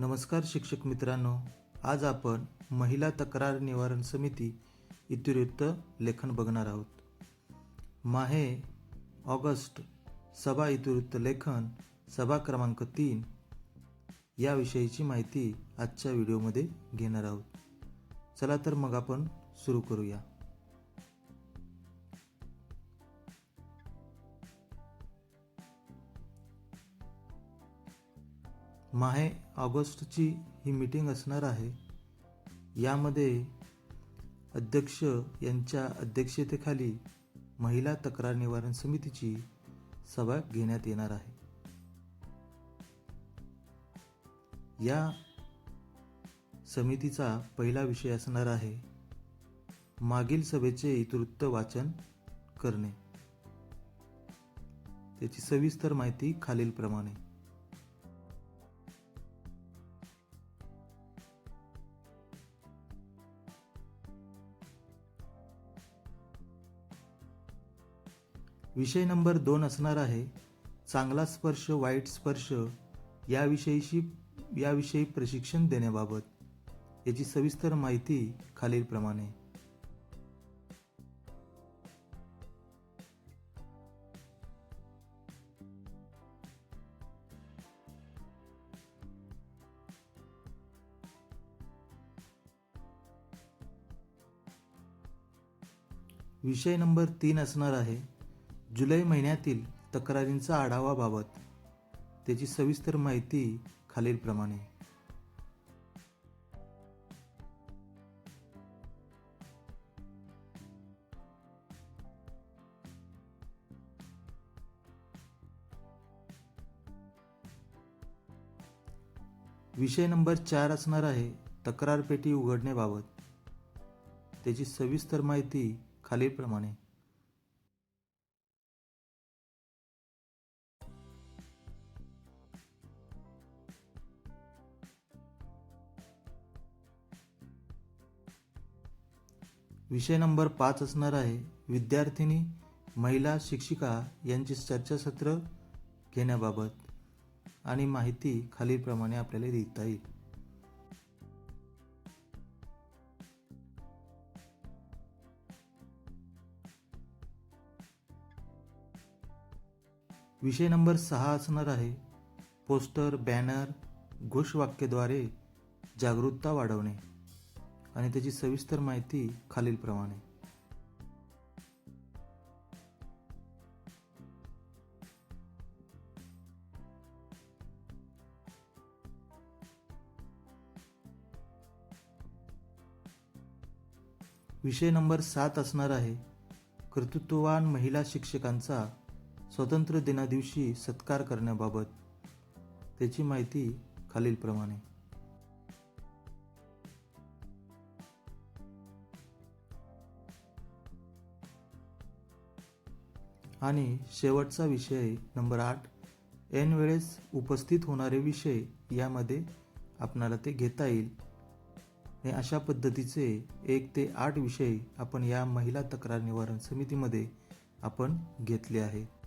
नमस्कार शिक्षक मित्रांनो आज आपण महिला तक्रार निवारण समिती इतिवृत्त लेखन बघणार आहोत. माहे ऑगस्ट सभा इतिवृत्त लेखन सभा क्रमांक तीन याविषयीची माहिती आजच्या व्हिडिओमध्ये घेणार आहोत. चला तर मग आपण सुरू करूया. माहे ऑगस्टची ही मीटिंग असणार आहे. यामध्ये अध्यक्ष यांच्या अध्यक्षतेखाली महिला तक्रार निवारण समितीची सभा घेण्यात येणार आहे. या समितीचा पहिला विषय असणार आहे मागील सभेचे इतिवृत्त वाचन करणे. त्याची सविस्तर माहिती खालीलप्रमाणे. विषय नंबर दोन असणार आहे चांगला स्पर्श वाईट स्पर्श याविषयीशी याविषयी प्रशिक्षण देण्याबाबत. याची सविस्तर माहिती खालीलप्रमाणे. विषय नंबर तीन असणार आहे जुलै महिन्यातील तक्रारींचा आढावाबाबत त्याची सविस्तर माहिती खालीलप्रमाणे. विषय नंबर चार असणार आहे तक्रार पेटी उघडण्याबाबत. त्याची सविस्तर माहिती खालीलप्रमाणे. विषय नंबर पाच असणार आहे. विद्यार्थिनी महिला शिक्षिका यांची चर्चासत्र घेण्याबाबत आणि माहिती खालीलप्रमाणे आपल्याला देता येईल. विषय नंबर सहा असणार आहे. पोस्टर बॅनर घोषवाक्यद्वारे जागरूकता वाढवणे. आणि त्याची सविस्तर माहिती खालीलप्रमाणे. विषय नंबर सात असणार आहे कर्तृत्ववान महिला शिक्षकांचा स्वतंत्र दिनादिवशी सत्कार करण्याबाबत. त्याची माहिती खालीलप्रमाणे. आणि शेवटचा विषय नंबर आठ ऐन वेळेस उपस्थित होणारे विषय यामध्ये आपणाला ते घेता येईल. आणि अशा पद्धतीचे एक ते आठ विषय आपण या महिला तक्रार निवारण समितीमध्ये आपण घेतले आहे.